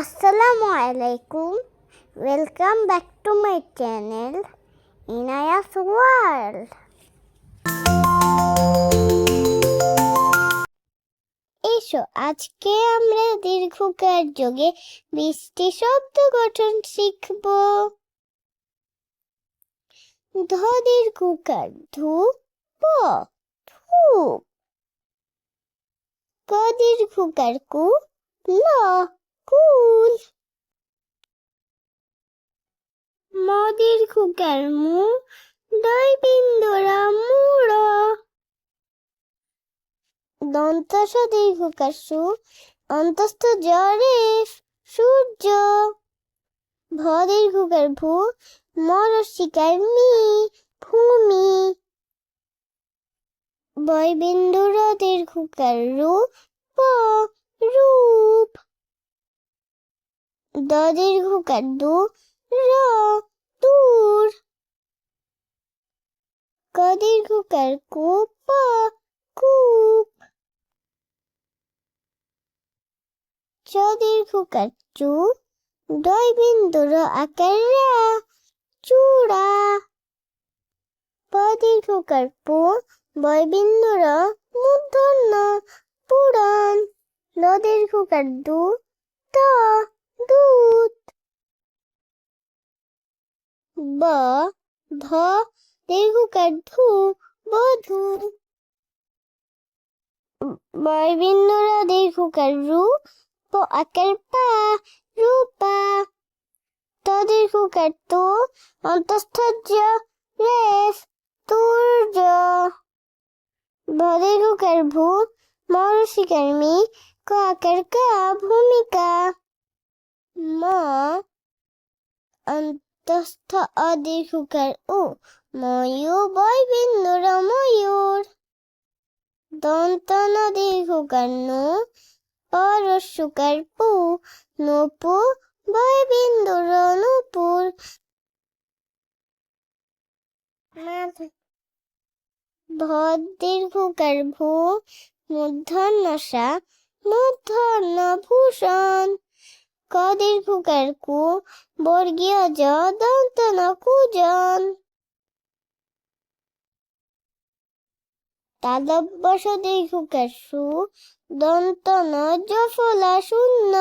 আসসালামু আলাইকুম welcome back to my channel Inaya's world এসো, আজকে আমরা দীর্ঘকার যোগে বৃষ্টি শব্দ গঠন শিখব। ধ দীর্ঘকার, ধু, প, ধূপ। ক দীর্ঘকার, কু, ল। দীর্ঘকার মু দই বিন্দুরা মুড় দন্তস দীর্ঘকার সু অন্তস্থ জরে সূর্য। ভ দীর্ঘকার ভূ মরস্বিকার মি, ভূমি। বয় বিন্দুর দীর্ঘকার রূ রূপ। দ দীর্ঘকার দু র ক দীর্ঘকার কু প কূপ চ দীর্ঘকার চু দই বিন্দুর আকার রা চূড়া প দীর্ঘকার পু বয় বিন্দুর মূর্ধন্য পুরন ল দীর্ঘকার দু ত দুধ ধ দীর্ঘকার রু আকার পা রূপা ত দীর্ঘকার তু অন্তস্থ রেস তুর্য ভ দীর্ঘকার ভূ ক আকার কা ভূমিকা ম অন্তস্থ অদীর্ঘকার উ ময়ূর বয় বিন্দুর ময়ূর। দন্ত দীর্ঘকার নু পরশুকার পু, নপু বয় বিন্দুর নূপুর। ভ দীর্ঘকার ভূ মূর্ধন্যসা মূর্ধন্য ভূষণ। ক দীর্ঘকার কু, বর্গীয় জ দন্তন কুজন তালব্যস দীর্ঘকার সু দন্তন জফলা শূন্য